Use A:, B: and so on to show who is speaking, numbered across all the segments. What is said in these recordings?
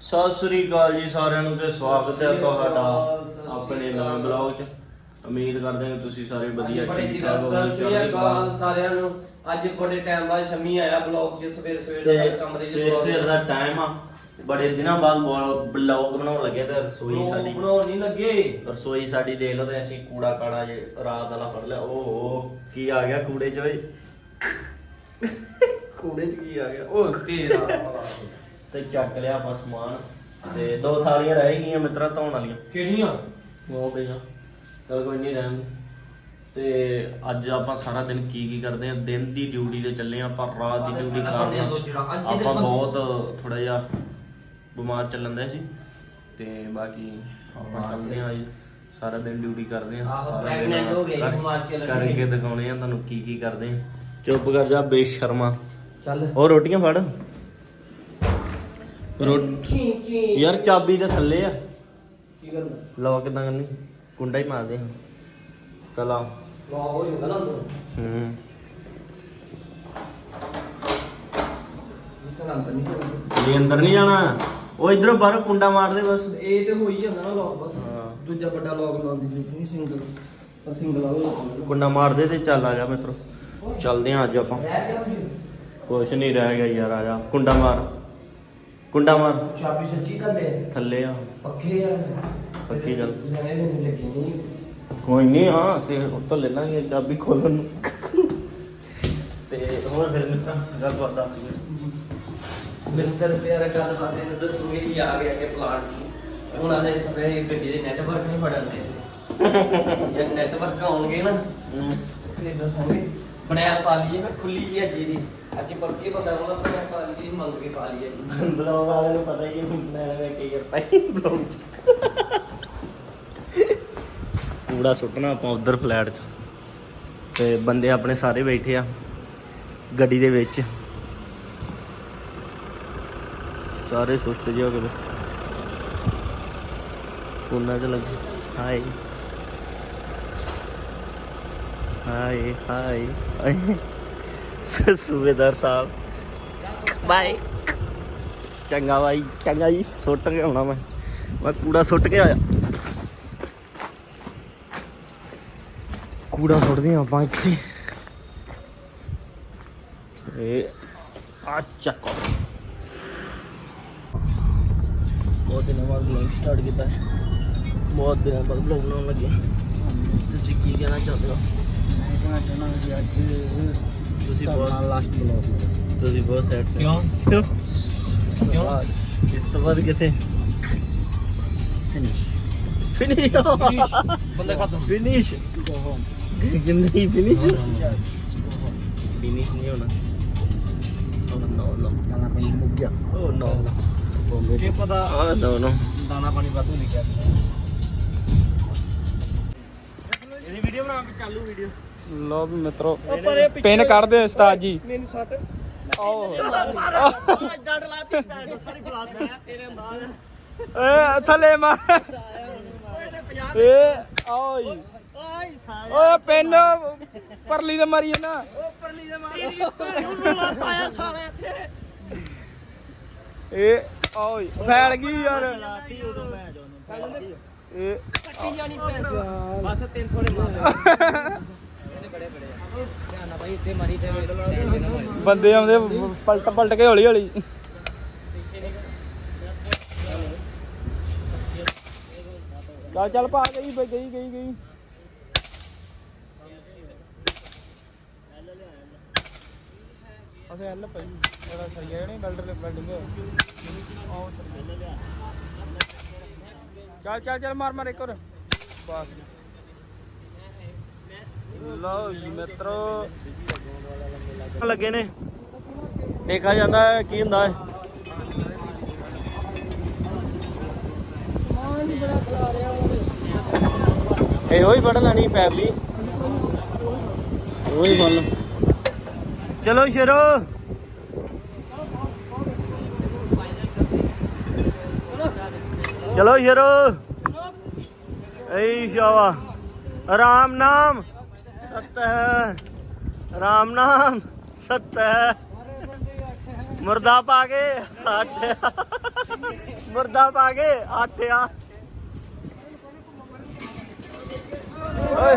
A: ਸਤਿ ਸ੍ਰੀ ਅਕਾਲ ਜੀ ਸਾਰਿਆਂ ਨੂੰ ਤੇ ਸਵਾਗਤ ਹੈ ਤੁਹਾਡਾ ਆਪਣੇ ਨਵੇਂ ਬਲੌਗ 'ਚ। ਉਮੀਦ ਕਰਦੇ ਹਾਂ ਕਿ ਤੁਸੀਂ ਸਾਰੇ ਵਧੀਆ
B: ਬੜੇ
A: ਠੀਕ ਠਾਕ ਹੋਵੋਗੇ,
B: ਸਤਿ ਸ੍ਰੀ। ਅਕਾਲ ਸਾਰਿਆਂ ਨੂੰ। ਅੱਜ ਬੜੇ ਟਾਈਮ ਬਾਅਦ ਸ਼ਮੀ ਆਇਆ ਬਲੌਗ ਜਿਸ ਸਵੇਰ ਸਵੇਰ
A: ਤੇ
B: ਦਾ ਕੰਮ ਦੇ
A: ਸਵੇਰ ਸਵੇਰ ਦਾ ਟਾਈਮ ਆ। ਬੜੇ ਦਿਨਾਂ ਬਾਅਦ ਬਲੌਗ ਬਣਾਉਣ ਲੱਗੇ ਤੇ ਰਸੋਈ ਸਾਡੀ।
B: ਬਣਾਉਣ ਨਹੀਂ ਲੱਗੇ।
A: ਰਸੋਈ ਸਾਡੀ ਦੇਖ ਲਓ ਤੇ ਅਸੀਂ ਕੂੜਾ ਕਾੜਾ ਜੇ ਰਾਤ ਵਾਲਾ ਫੜ ਲਿਆ। ਓਹੋ ਕੀ ਆ ਗਿਆ ਕੂੜੇ 'ਚ ਓਏ ਕੂੜੇ 'ਚ ਕੀ ਆ ਗਿਆ?
B: ਉਹ ਤੇਰਾ
A: ਤੇ ਚੱਕ ਲਿਆ ਆਪਾਂ ਸਮਾਨ ਤੇ ਦੋ ਥਾਲੀਆਂ ਰਹਿ ਗਈਆਂ ਮਿੱਤਰਾ ਧੋਣ ਵਾਲੀਆਂ।
B: ਕਿਹੜੀਆਂ?
A: ਉਹ ਪਈਆਂ। ਚਲ ਕੋਈ ਨਹੀਂ ਰਹਿਣ ਦੇ। ਤੇ ਅੱਜ ਆਪਾਂ ਸਾਰਾ ਦਿਨ ਕੀ ਕੀ ਕਰਦੇ ਆ ਦਿਨ ਦੀ ਡਿਊਟੀ ਤੇ ਚੱਲੇ ਆ ਆਪਾਂ ਰਾਤ ਦੀ ਡਿਊਟੀ ਕਰਦੇ ਆ ਆਪਾਂ ਬਹੁਤ ਥੋੜਾ ਜਿਹਾ ਬਿਮਾਰ ਚੱਲਣ ਦੇ ਸੀ। ਤੇ ਬਾਕੀ ਆਪਾਂ ਚੱਲਦੇ ਆ ਅੱਜ ਸਾਰਾ ਦਿਨ ਡਿਊਟੀ ਕਰਦੇ ਆ
B: ਆਹੋ,
A: ਸਾਰਾ ਦਿਨ
B: pregnant ਹੋ ਗਏ,
A: ਕਰ-
B: ਬਿਮਾਰ ਚੱਲਣ ਦੇ।
A: ਕਰਕੇ ਦਿਖਾਉਣੇ ਆ ਤੁਹਾਨੂੰ ਕੀ ਕੀ ਕਰਦੇ ਆ। ਚੁੱਪ ਕਰ ਜਾ ਬੇਸ਼ਰਮਾ।
B: ਚੱਲ।
A: ਹੋਰ ਰੋਟੀਆਂ ਫੜ। ਯਾਰ ਚਾਬੀ ਤੇ ਥੱਲੇ ਆ।
B: ਕੀ ਕਰਨਾ?
A: ਲਵਾ ਕਿਦਾਂ ਕਰਨੀ? ਕੁੰਡਾ ਹੀ ਮਾਰਦੇ ਹਾਂ। ਚਲਾ
B: ਵਾਹ ਹੋ ਜਾਂਦਾ ਨਾ ਤੂੰ
A: ਹੂੰ।
B: ਇਸ ਨਾਲ ਤਾਂ ਨਹੀਂ ਹੋਣਾ।
A: ਇਹ ਅੰਦਰ ਨਹੀਂ ਜਾਣਾ। ਉਹ ਇਧਰੋਂ ਬਾਹਰ ਕੁੰਡਾ ਮਾਰਦੇ ਬਸ।
B: ਇਹ ਤੇ ਹੋਈ ਜਾਂਦਾ ਨਾ ਲੋਕ ਬਸ।
A: ਹਾਂ।
B: ਦੂਜਾ ਵੱਡਾ ਲੋਕ ਲਾਉਂਦੀ ਜ਼ਰੂਰੀ ਨਹੀਂ ਸਿੰਗਲ ਪਰ ਸਿੰਗਲ ਆਉਂ
A: ਕੁੰਡਾ ਮਾਰਦੇ ਤੇ ਚੱਲ ਆ ਜਾ ਮਿੱਤਰੋ। ਚੱਲਦੇ ਹਾਂ ਅੱਜ ਆਪਾਂ। ਕੁਛ ਨਹੀਂ ਰਹਿ ਗਿਆ ਯਾਰ ਆ ਜਾ। ਕੁੰਡਾ ਮਾਰ। ਕੁੰਡਾ ਮਾਰ
B: ਚਾਬੀ ਸੱਚੀ ਥੱਲੇ?
A: ਥੱਲੇ ਆ।
B: ਪੱਕੇ ਆ?
A: ਪੱਕੀ ਗੱਲ।
B: ਲੈਣੇ ਦੇ ਨਹੀਂ ਲੱਗੀ ਨਹੀਂ
A: ਕੋਈ ਨਹੀਂ ਹਾਂ ਸੇ ਉੱਤੋਂ ਲੈ ਲਾਂਗੇ ਚਾਬੀ ਖੋਲਣ ਨੂੰ। ਤੇ ਹੋਰ ਫਿਰ ਮਿੱਤਰਾ ਗੱਲ ਬਾਤ ਦੱਸ ਵੀ
B: ਮਿੰਦਰ ਪਿਆਰਾ ਗੱਲ ਬਾਤੇ ਨੂੰ ਦੱਸੂਗੇ ਕਿ ਆ ਗਿਆ ਕਿ ਪਲਾਂਟ ਉਹਨਾਂ ਦੇ ਤੇ ਗੱਡੀ ਦੇ ਨੈਟਵਰਕ ਨਹੀਂ ਫੜਨ ਦੇ। ਜੇ ਨੈਟਵਰਕ ਆਉਣਗੇ ਨਾ ਫਿਰ ਦੱਸਾਂਗੇ। ਬਣਾਇਆ ਪਾ ਲਈਏ ਮੈਂ ਖੁੱਲੀ ਜੀ ਅੱਜੀ ਦੀ ਅੱਜ ਪੱਕੀ ਬੰਦਾ ਉਹਨਾਂ ਬਣਾਇਆ ਪਾ ਲਈਏ ਮੰਗ ਕੇ ਪਾ ਲਈਏ।
A: ਬਲੌਗ ਵਾਲੇ ਨੂੰ ਪਤਾ ਹੀ ਹੈ ਮੈਂ ਮੈਂ ਕੀ ਕਰਤਾ ਹੀ ਬਲੌਗ ਚ ਕੂੜਾ ਸੁੱਟਣਾ ਆਪਾਂ ਉਧਰ ਫਲੈਟ 'ਚ। ਤੇ ਬੰਦੇ ਆਪਣੇ ਸਾਰੇ ਬੈਠੇ ਆ ਗੱਡੀ ਦੇ ਵਿੱਚ। ਸਾਰੇ ਸੁਸਤ ਜਿਹੇ ਹੋ ਗਏ ਫੋਨਾਂ 'ਚ ਲੱਗੇ। ਹਾਏ। ਹਾਏ ਹਾਏ। ਸੂਬੇਦਾਰ ਸਾਹਿਬ। ਬਾਏ। ਚੰਗਾ ਬਾਈ, ਚੰਗਾ ਜੀ। ਸੁੱਟ ਕੇ ਆਉਣਾ ਮੈਂ। ਮੈਂ ਕੂੜਾ ਸੁੱਟ ਕੇ ਆਇਆ। ਕੂੜਾ ਸੁੱਟਦੇ ਹਾਂ ਆਪਾਂ ਇੱਥੇ। ਇਹ ਆ ਚੱਕੋ। ਬਹੁਤ ਦਿਨਾਂ ਬਾਅਦ ਵਲੌਗ ਸਟਾਰਟ ਕੀਤਾ। ਹੈ ਬਹੁਤ ਦਿਨਾਂ ਬਾਅਦ ਵਲੌਗ ਬਣਾਉਣ ਲੱਗੇ। ਤੁਸੀਂ ਕੀ ਕਹਿਣਾ ਚਾਹੁੰਦੇ ਹੋ?
B: ਕਹਿਣਾ ਚਾਹਣਾ ਕਿ ਅੱਜ
A: ਤੁਸੀਂ ਬਹੁਤ
B: ਲਾਸਟ ਬਲੌਗ
A: ਤੁਸੀਂ ਬਹੁਤ ਸੈਡ
B: ਕਿਉਂ?
A: ਕਿਉਂ? ਇਸ ਤੋਂ ਬਾਅਦ ਕਿੱਥੇ?
B: ਫਿਨਿਸ਼
A: ਫਿਨਿਸ਼
B: ਬੰਦਾ ਖਤਮ।
A: ਫਿਨਿਸ਼
B: ਗੋ ਹੋਮ
A: ਕਿੰਨੀ ਫਿਨਿਸ਼
B: ਯੈਸ
A: ਫਿਨਿਸ਼ ਨਹੀਂ ਹੋਣਾ। Oh no no.
B: ਦਾਣਾ ਪਾਣੀ ਮੁੱਕ ਗਿਆ।
A: Oh no.
B: ਕੀ ਪਤਾ?
A: Oh no no.
B: ਦਾਣਾ ਪਾਣੀ ਵਾਧੂ ਲਿਖਿਆ
A: ਇਹਦੀ ਵੀਡੀਓ ਬਣਾ ਕੇ ਚਾਲੂ ਵੀਡੀਓ
C: ਲੋ ਵੀ ਮਿੱਤਰੋ ਪਿੰਨ ਕੱਢ ਦੇ ਉਸਤਾਦ ਜੀ।
B: ਮੈਨੂੰ ਸੱਟ।
C: ਆਓ।
A: ਡੰਡ ਲਾਤੀ ਸਾਰੀ ਬਲਾਤ ਮੈਂ ਤੇਰੇ ਬਾਅਦ
C: ਏ ਥੱਲੇ ਮਾਰ। ਏ ਆਓ ਜੀ ਓਏ ਪਿੰਨ ਪਰਲੀ ਤੇ ਮਾਰੀ ਨਾ
A: ਪਰਲੀ ਦੇ ਮਾਰ। ਪਾਇਆ ਸਾਰੇ ਇੱਥੇ।
C: ਏ ਆਓ ਜੀ ਫੈਲ ਗਈ ਯਾਰ।
A: ਲਾਤੀ ਉਦੋਂ। ਮੈਂ ਜਾਨੂੰ
C: ਏ।
A: ਕੱਟੀ ਜਾਣੀ ਪੈਸੇ ਬਸ ਤਿੰਨ ਥੋੜੇ ਮਾਰ।
C: ਬੰਦੇ ਆਉਂਦੇ ਪਲਟ ਪਲਟ ਕੇ ਹੌਲੀ ਹੌਲੀ। ਚੱਲ ਚੱਲ ਪਾ ਗਈ ਬਈ ਗਈ ਗਈ ਗਈ। ਅਸੇ ਐਲ ਪਈ। ਉਹਦਾ ਸਹੀ ਹੈ ਨਹੀਂ ਬੈਲਡਰ ਬੈਲਡਿੰਗ ਆਓ ਚੱਲ ਚੱਲ ਚੱਲ, ਮਾਰ ਮਾਰ ਇੱਕ ਹੋਰ। ਬਸ। ਲਓ ਜੀ ਮਿੱਤਰੋ।
A: ਲੱਗੇ ਨੇ। ਦੇਖਾ ਜਾਂਦਾ ਹੈ, ਕੀ ਹੁੰਦਾ ਹੈ। ਇਹੋ ਹੀ ਫੜ ਲੈਣੀ ਪੈਪ ਵੀ। ਉਹੀ ਫੜ ਚਲੋ ਸ਼ੇਰੋ। ਚਲੋ ਸ਼ੇਰੋ। ਏ ਸ਼ਾਵਾ ਰਾਮ ਨਾਮ। ਸਤ ਹੈ ਰਾਮ ਨਾਮ ਸਤ ਹੈ ਮੁਰਦਾ ਪਾ ਕੇ ਹਟ ਮੁਰਦਾ ਪਾ ਕੇ ਆਟਿਆ ਓਏ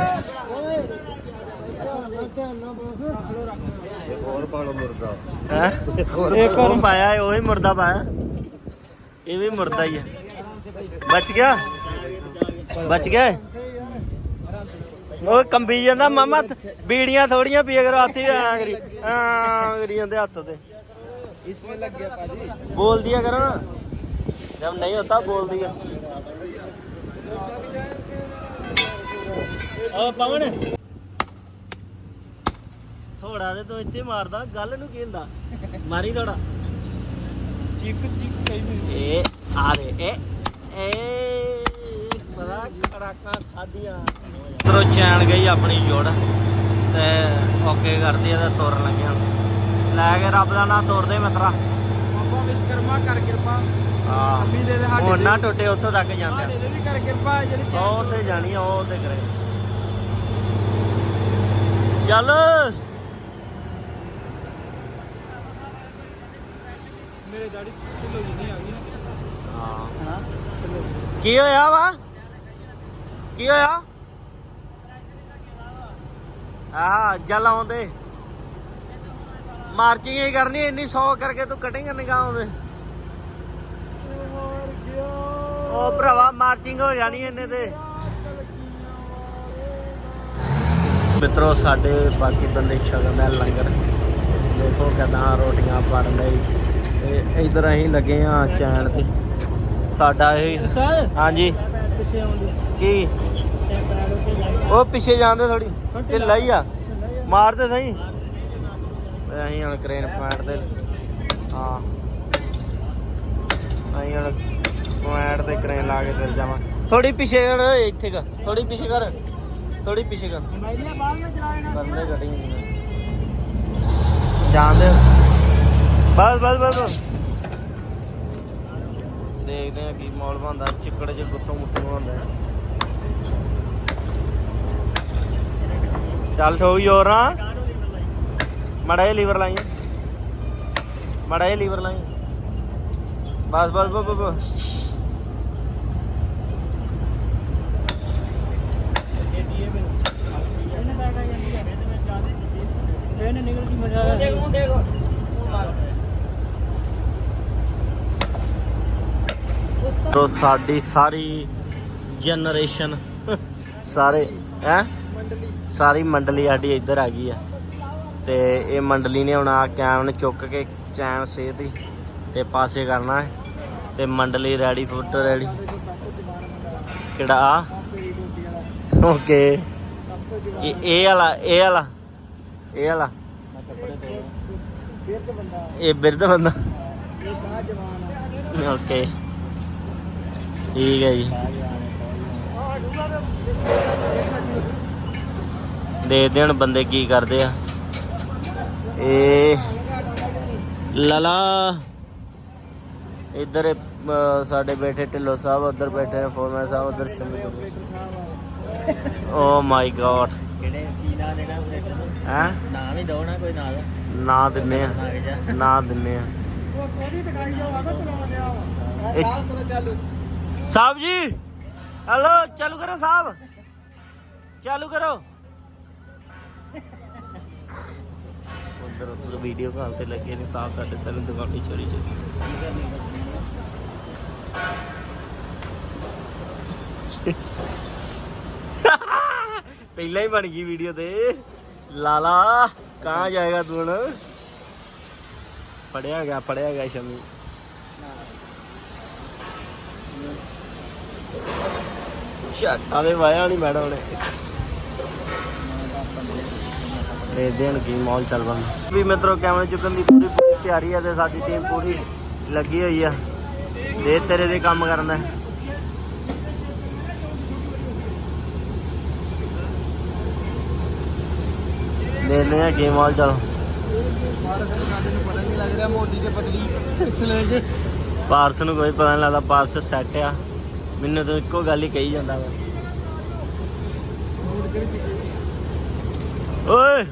C: ਹੋਰ ਪਾ ਲਓ ਮੁਰਦਾ
A: ਹੈ ਇੱਕ ਹੋਰ ਪਾਇਆ ਏ, ਉਹੀ ਮੁਰਦਾ ਪਾਇਆ ਇਹ ਵੀ ਮੁਰਦਾ ਹੀ ਹੈ ਬਚ ਗਿਆ ਬਚ ਗਿਆ ਏ? ਉਹ ਕੰਬੀ ਜਾਂਦਾ ਮਾਮਾ ਬੀੜੀਆਂ ਥੋੜੀਆਂ ਪੀਏ ਕਰ ਹੱਥੀ ਆਂਗਰੀ। ਆਂਗਰੀ ਜਾਂਦੇ ਹੱਥ ਤੇ।
B: ਇਸ ਵਿੱਚ ਲੱਗ ਗਿਆ
A: ਬੋਲ ਦਿਆ ਕਰੋ ਨਾ। ਜਦ ਨਹੀਂ ਹੁੰਦਾ ਬੋਲ ਦਿਆ ਆ ਪਵਨ ਥੋੜਾ ਦੇ ਤੂੰ ਇੱਥੇ ਮਾਰਦਾ ਗੱਲ ਨੂੰ ਖੇਲਦਾ ਮਾਰੀ ਥੋੜਾ।
C: ਚਿੱਕ ਚਿੱਕ ਕਹਿੰਦੀ
A: ਏ ਆ ਦੇ ਏ ਏ ਤਰੋ ਚੈਨ ਗਈ ਆਪਣੀ ਜੋੜ ਤੇ ਓਕੇ ਕਰਦੀ ਆ ਤੇ ਤੁਰਨ ਲੱਗਿਆ। ਲੈ ਕੇ ਰੱਬ ਦਾ ਨਾਂ ਤੁਰਦੇ ਮਿੱਤਰਾ।
C: ਬਾਬਾ ਵਿਸ਼ਕਰਮਾ ਕਰ ਕਿਰਪਾ।
A: ਹਾਂ
C: ਅੰਮੀ ਦੇ ਦੇ ਸਾਡੇ
A: ਹੁਣ ਨਾ ਟੁੱਟੇ ਉੱਥੋਂ ਤੱਕ ਜਾਂਦੇ
C: ਦੇ ਵੀ ਕਰ ਕਿਰਪਾ ਜਿਹੜੀ
A: ਆ ਉਹ ਤੇ ਜਾਣੀ ਆ ਉਹ ਤੇ ਕਰੇ। ਚੱਲ।
C: ਮੇਰੇ ਦਾੜੀ ਢਿੱਲੋ ਜਿੰਨੀ ਆ ਗਈ ਨਾ
A: ਹਾਂ ਕੀ ਹੋਇਆ ਵਾ? ਕੀ ਹੋਇਆ? ਆਹ ਜਲ ਆਉਂਦੇ। ਮਾਰਚਿੰਗ ਹੀ ਕਰਨੀ ਇੰਨੀ 100 ਕਰਕੇ ਤੂੰ ਕਟੇਂਗਾ ਨਿਗਾਹ
C: ਗਿਆ
A: ਉਹ ਭਰਾਵਾ ਮਾਰਚਿੰਗ ਹੋ ਜਾਣੀ ਇਹਨੇ ਤੇ। ਮਿੱਤਰੋ ਸਾਡੇ ਬਾਕੀ ਬੰਦੇ ਛਕਣ ਦਾ ਲੰਗਰ। ਦੇਖੋ ਕਿਦਾਂ ਰੋਟੀਆਂ ਬਣ ਲਈ ਤੇ ਇਧਰ ਅਸੀਂ ਲੱਗੇ ਆ ਚੈਨ ਤੇ। ਸਾਡਾ ਇਹ ਹਾਂਜੀ।
C: ਪਿੱਛੇ ਆਉਂਦੀ
A: ਕੀ? ਉਹ ਪਿੱਛੇ ਜਾਂਦੇ ਥੋੜੀ ਢਿੱਲਾ ਹੀ ਆ? ਮਾਰਦੇ ਸਹੀ। ਅਸੀਂ ਹੁਣ ਕ੍ਰੇਨ ਪੁਆਇੰਟ ਤੇ। ਹਾਂ। ਅਸੀਂ ਹੁਣ ਪੁਆਇੰਟ ਤੇ ਕ੍ਰੇਨ ਲਾ ਕੇ ਚੱਲ ਜਾਵਾਂ। ਥੋੜੀ ਪਿੱਛੇ ਕਰ ਇੱਥੇ ਕਰ। ਥੋੜੀ ਪਿੱਛੇ ਕਰ। ਥੋੜੀ ਪਿੱਛੇ ਕਰ। ਬੰਦੇ ਕਟਿੰਗ ਜਾਂਦੇ ਬਸ ਬਸ ਬਸ ਬਸ। ਦੇਖਦੇ ਆ ਕੀ ਮੌਲ ਬਣਦਾ ਚਿੱਕੜ ਚ ਗੁੱਤੋਂ ਮੁੱਤੋਂ ਹੁੰਦਾ ਚੱਲ ਠੋਕ ਜੋਰ ਨਾ ਮੜਾ ਇਹ ਲੀਵਰ ਲਾਈ ਮੜਾ ਇਹ ਲੀਵਰ ਲਾਈ ਬਸ ਬਸ ਬਸ ਬਸ,
C: ਇਹਨੇ ਬੈਗ ਆ ਜਾਂਦੀ ਹੈ ਇਹਦੇ ਵਿੱਚ ਜ਼ਿਆਦਾ ਇਹਨੇ ਨਿਕਲ ਕੀ ਮਜ਼ਾ ਆਇਆ ਦੇਖੋ ਦੇਖੋ।
A: ਤੋ ਸਾਡੀ ਸਾਰੀ ਜਨਰੇਸ਼ਨ ਸਾਰੇ, ਹੈ? ਸਾਰੀ ਮੰਡਲੀ ਸਾਡੀ ਇੱਧਰ ਆ ਗਈ ਆ। ਤੇ ਇਹ ਮੰਡਲੀ ਨੇ ਹੁਣ ਆ ਕੈਮਨ ਚੁੱਕ ਕੇ ਚੈਨ ਸੇਧੀ ਤੇ ਪਾਸੇ ਕਰਨਾ ਹੈ। ਤੇ ਮੰਡਲੀ ਰੈਡੀ ਫੁੱਟ ਰੈਡੀ ਕਿਹੜਾ? ਆ? ਓਕੇ। ਇਹ ਇਹ ਵਾਲਾ ਇਹ ਵਾਲਾ। ਇਹ ਵਾਲਾ। ਇਹ ਬਿਰਧ ਬੰਦਾ। ਓਕੇ। ਠੀਕ ਹੈ ਜੀ। ਦੇਖਦੇ ਹੁਣ ਬੰਦੇ ਕੀ ਕਰਦੇ ਆ। ਇਹ ਲਲਾ। ਇੱਧਰ ਸਾਡੇ ਬੈਠੇ ਢਿੱਲੋ ਸਾਹਿਬ ਉੱਧਰ ਬੈਠੇ ਨੇ ਫੋਰਮੈਨ ਸਾਹਿਬ ਉੱਧਰ ਸ਼ਮੀ ਓ ਮਾਈ ਗॉड
B: ਕਿਹੜੇ ਕੀ ਨਾਂ ਦੇਣਾ
A: ਹੈ?
B: ਨਾਮ ਹੀ ਦੋ ਨਾ ਕੋਈ ਨਾਲ
A: ਨਾ ਦਿੰਨੇ ਆ।
B: ਆ
A: ਨਾ ਦਿੰਨੇ ਆ।
C: ਉਹ ਕੋਦੀ ਦਿਖਾਈ ਜਾਓ ਆਗਾ ਚਲਾ ਗਿਆ ਵਾ।
A: ਇੱਕ-
C: ਸਾਲ ਤੋਂ ਚਾਲੂ।
A: ਸਾਹਿਬ ਜੀ, ਹੈਲੋ, ਚਾਲੂ ਕਰੋ ਸਾਹਿਬ। ਚਾਲੂ ਕਰੋ। ਉਧਰ ਉਧਰ ਵੀਡੀਓ ਕਾਲ ਤੇ ਲੱਗੇ ਨੇ, ਸਾਹਿਬ ਸਾਡੇ ਤੈਨੂੰ ਦੁਕਾਨੀ ਚੋਰੀ ਚ ਪਹਿਲਾਂ ਹੀ ਬਣ ਗਈ ਵੀਡੀਓ ਤੇ। ਲਾਲਾ, ਕਹਾਂ ਜਾਏਗਾ ਤੂੰ ਹੁਣ? ਪੜਿਆ ਗਿਆ ਪੜਿਆ ਗਿਆ ਸ਼ਮੀ। ਛਾਟਾ ਦੇ ਵਾਇਆ ਨਹੀਂ ਮੈਡਮ ਨੇ। ਦੇਖਦੇ ਹਾਂ ਕੀ ਮੌਲ ਚੱਲ ਬੰਦਾ ਵੀ ਮਿੱਤਰੋ ਕੈਮਰੇ ਚੁੱਕਣ ਦੀ ਪੂਰੀ ਪੂਰੀ ਤਿਆਰੀ ਹੈ ਤੇ ਸਾਡੀ ਟੀਮ ਪੂਰੀ ਲੱਗੀ ਹੋਈ ਆ। ਦੇ ਤੇਰੇ ਦੇ ਕੰਮ ਕਰਨ ਦਾ। ਦੇਖਦੇ ਹਾਂ ਕੀ ਮੌਲ ਚੱਲ।
C: ਲੈ
A: ਪਾਰਸ ਨੂੰ ਕੋਈ ਪਤਾ ਨਹੀਂ ਲੱਗਦਾ ਪਾਰਸ ਸੈੱਟ ਆ। ਮੈਨੂੰ ਤਾਂ ਇੱਕੋ ਗੱਲ ਹੀ ਕਹੀ ਜਾਂਦਾ ਵਾ। ਓਏ!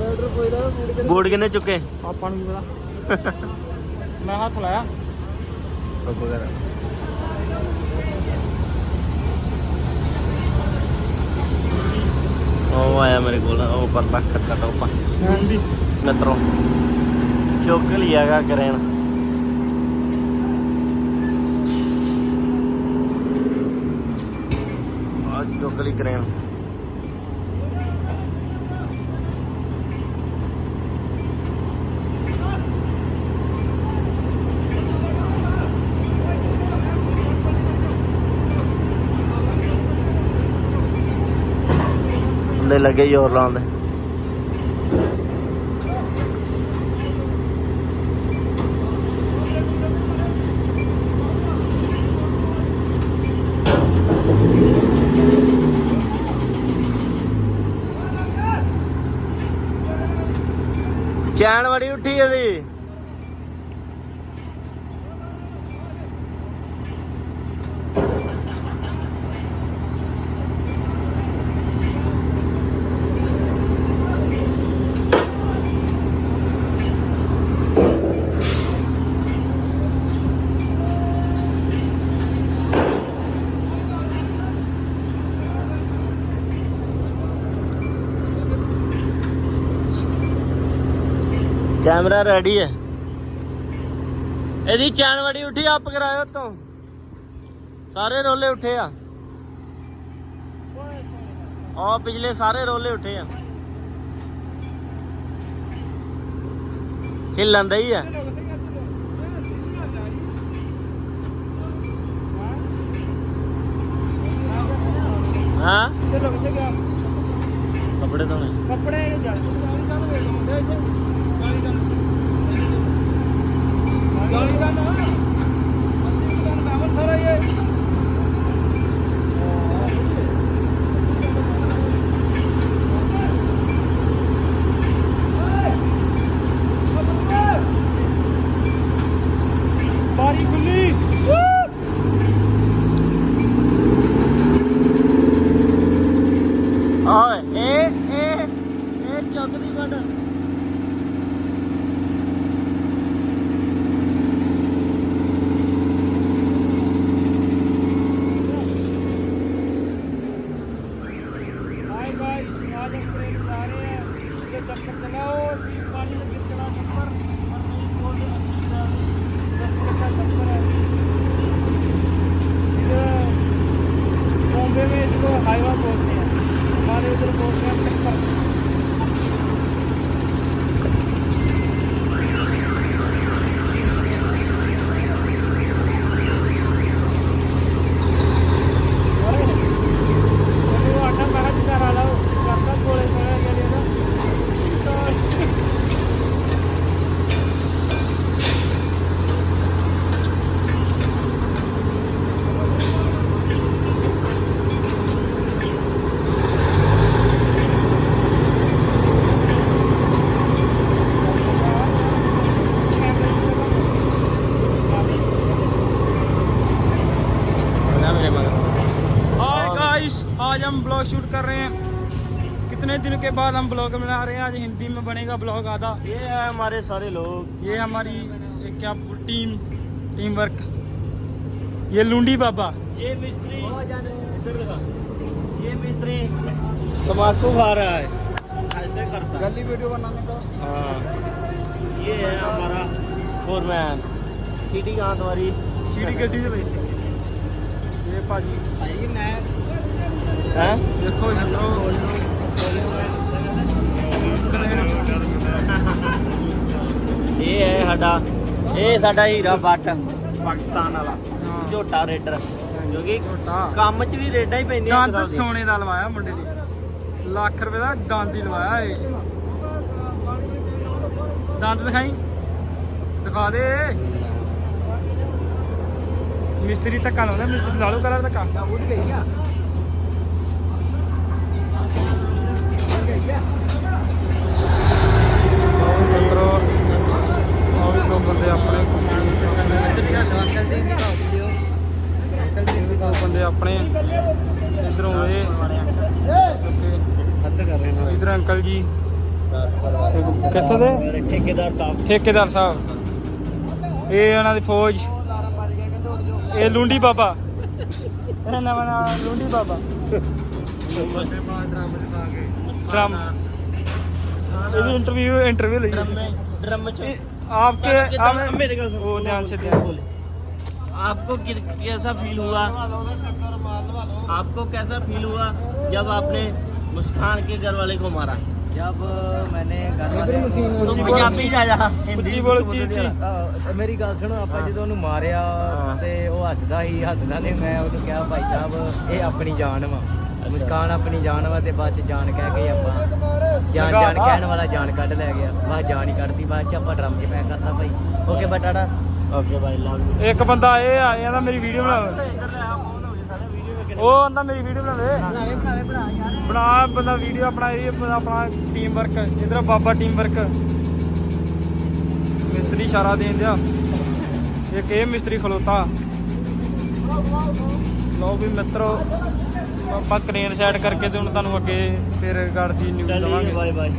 C: ਬੈਟਰ ਕੋਈ ਦਾ ਮੂਡ
A: ਬੂਟ ਕਿੰਨੇ ਚੁੱਕੇ?
C: ਆਪਾਂ ਨੂੰ ਪਤਾ। ਮੈਂ ਹੱਥ ਲਾਇਆ।
A: ਟੋਪ ਵਗੈਰਾ ਉਹ ਆਇਆ ਮੇਰੇ ਕੋਲ ਉਹ ਪਰਲਾ ਖੱਟਾ ਟੋਪਾ।
C: ਹਾਂਜੀ।
A: ਮਿੱਤਰੋ ਚੁੱਕ ਲਿਆਗਾ ਕਰੇਨ ਆ ਕਰੇਨ ਬੰਦੇ ਲੱਗੇ ਜ਼ੋਰ ਲਾਉਂਦੇ ਚੈਨ ਬੜੀ ਉੱਠੀ ਇਹਦੀ। ਕੈਮਰਾ ਰੈਡੀ ਹੈ। ਇਹਦੀ ਚੈਨ ਬੜੀ ਉੱਠੀ ਅੱਪ ਕਰਾਇਓ ਤੋਂ ਸਾਰੇ ਰੋਲੇ ਉੱਠੇ ਆ। ਆ ਪਿਛਲੇ ਸਾਰੇ ਰੋਲੇ ਉੱਠੇ ਆ। ਹਿੱਲਣ ਹੀ ਆ। ਹਾਂ? ਕੱਪੜੇ ਧੋਣੇ।
C: ਕੱਪੜੇ ਗਾਲੀ ਦਾ ਵੇਖ ਲਓ ਇੱਥੇ ਗਾਲੀ ਦਾ ਗਾਲੀ ਦਾ ਨਾ ਅਸੀਂ ਦੁਕਾਨ ਬਾਬਰ ਸਾਰਾ ब्लॉग शूट कर रहे हैं। कितने दिनों के बाद हम ब्लॉग बना रहे हैं? आज हिंदी में बनेगा ब्लॉग आधा।
A: ये है हमारे सारे लोग।
C: ये हमारी क्या टीम टीम वर्क ये लुंडी बाबा।
A: ये मिस्त्री। ये मिस्त्री। तम्बाकू खा रहा है। ऐसे करता। है
C: गली वीडियो बनाने का।
A: हाँ। ये है हमारा फोरमैन सिटी कहाँ तुम्हारी?
C: सीढ़ी गड्डी से बैठे ये पाजी।
A: ਇਹ ਹੈ ਸਾਡਾ ਇਹ ਸਾਡਾ ਹੀਰਾ ਬੱਟ ਪਾਕਿਸਤਾਨ ਵਾਲਾ ਝੋਟਾ ਰੇਡਰ। ਕਿਉਂਕਿ
C: ਝੋਟਾ।
A: ਕੰਮ 'ਚ ਵੀ ਰੇਡਾਂ ਹੀ ਪੈਂਦੀਆਂ
C: ਦੰਦ ਸੋਨੇ ਦਾ ਲਵਾਇਆ ਮੁੰਡੇ ਨੇ। ਲੱਖ ਰੁਪਏ ਦਾ ਦੰਦ ਹੀ ਲਵਾਇਆ ਏ ਦੰਦ ਦਿਖਾਈ? ਦਿਖਾ ਦੇ। ਮਿਸਤਰੀ ਧੱਕਾ ਲਾਉਂਦਾ ਮਿਸਤਰੀ ਲਾ ਲਓ ਕਲਰ ਧੱਕਾ ਉਹ ਤੇ ਗਈ ਆ। ਮਿੱਤਰੋ ਉਹ ਵੀ ਦੋ ਬੰਦੇ ਆਪਣੇ ਦੋ ਬੰਦੇ ਆਪਣੇ ਇਧਰੋਂ ਇਹ
A: ਹੱਦ ਕਰ ਰਹੇ ਨੇ
C: ਇਧਰ ਅੰਕਲ ਜੀ ਕਿੱਥੋਂ ਦੇ
A: ਠੇਕੇਦਾਰ ਸਾਹਿਬ।
C: ਠੇਕੇਦਾਰ ਸਾਹਿਬ ਇਹ ਉਹਨਾਂ ਦੀ ਫੌਜ। ਇਹ ਲੁੰਡੀ ਬਾਬਾ। ਇਹ ਨਵਾਂ ਲੁੰਡੀ ਬਾਬਾ। ਡਰਮ इंटरव्यू
A: इंटरव्यू
C: ली आपके आप
A: मेरे
C: वो ध्यान से ध्यान बोले
A: आपको कैसा फील हुआ आपको कैसा फील हुआ जब आपने मुस्कान के घर वाले को मारा
D: जब मैंने घर वाले
A: तो
C: ਉੱਚੀ
A: पंजाबी जा जा
C: ਉੱਚੀ ਬੋਲ ਉੱਚੀ ਉੱਚੀ
D: ਅਹ ਮੇਰੀ ਗੱਲ ਸੁਣੋ ਆਪਾਂ ਜਦੋਂ ਉਹਨੂੰ ਮਾਰਿਆ
A: ਹਾਂ।
D: ਤੇ ਉਹ ਹੱਸਦਾ ਸੀ ਹੱਸਦਾ ਨੇ ਮੈਂ ਉਹਨੂੰ ਕਿਹਾ ਭਾਈ ਸਾਹਿਬ ਇਹ ਆਪਣੀ ਜਾਨ ਵਾ ਮੁਸਕਾਨ ਆਪਣੀ ਜਾਨ ਵਾ ਤੇ ਬਾਅਦ ਚ ਜਾਨ ਕਹਿ ਕੇ ਆਪਾਂ ਜਾਨ
C: ਲਗਾ
D: ਜਾਨ
C: ਤਾ।
D: ਕਹਿਣ ਵਾਲਾ ਜਾਨ ਕੱਢ ਲੈ ਗਿਆ ਬਾਅਦ ਜਾਨ ਹੀ ਕੱਢਤੀ ਬਾਅਦ ਚ ਆਪਾਂ ਡਰਮ 'ਚ ਪੈਕ ਕਰਤਾ ਭਾਈ ਓਕੇ ਬਟਾੜਾ
A: ओके भाई लव यू
C: ਇੱਕ ਬੰਦਾ ਇਹ ਆ ਇਹਦਾ ਮੇਰੀ ਵੀਡੀਓ ਬਣਾ ਉਹ ਆਂਦਾ ਮੇਰੀ ਵੀਡੀਓ ਬਣਾਵੇ ਬਣਾਵੇ ਬਣਾਵੇ ਬਣਾ ਯਾਰ ਬਣਾ ਬੰਦਾ ਵੀਡੀਓ ਆਪਣਾ ਆਪਣਾ- ਟੀਮ ਵਰਕ ਇਧਰ ਬਾਬਾ ਟੀਮ ਵਰਕ ਮਿਸਤਰੀ ਇਸ਼ਾਰਾ ਦੇਣ ਦਿਆ। ਇੱਕ ਇਹ ਮਿਸਤਰੀ ਖਲੋਤਾ। ਲਓ ਵੀ ਮਿੱਤਰੋ ਆਪਾਂ ਕ੍ਰੇਨ ਸੈਟ ਕਰਕੇ ਤੇ ਹੁਣ ਤੁਹਾਨੂੰ ਅੱਗੇ ਫਿਰ ਗੜ ਨਿਊਜ਼ ਦਵਾਂਗੇ।
A: Bye bye.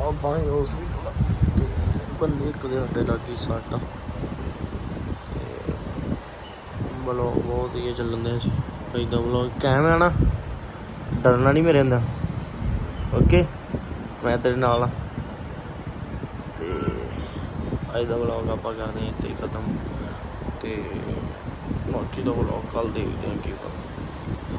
E: ਆ ਬਾਈ ਉਸ ਵੀ ਕੋਲ ਤੇ ਬੰਨੇ ਕਦੇ ਹੱਡੇ ਲੱਗੀ ਸੱਟ।
A: ਤੇ ਬਲੋ ਬਹੁਤ ਹੀ ਚੱਲਣ ਦੇ ਸੀ ਇਦਾਂ ਬਲੌਗ ਕਾਇਮ ਹੈ ਨਾ, ਡਰਨਾ ਨਹੀਂ ਮੇਰੇ ਅੰਦਰ। ਓਕੇ ਮੈਂ ਤੇਰੇ ਨਾਲ ਆ। ਤੇ ਅੱਜ ਦਾ ਬਲੌਗ ਆਪਾਂ ਕਰਦੇ ਹਾਂ ਇੱਥੇ ਖਤਮ। ਤੇ ਬਾਕੀ ਦਾ ਬਲੌਗ ਕੱਲ ਦੇਖਦੇ ਹਾਂ ਕੀ ਬਣਦਾ।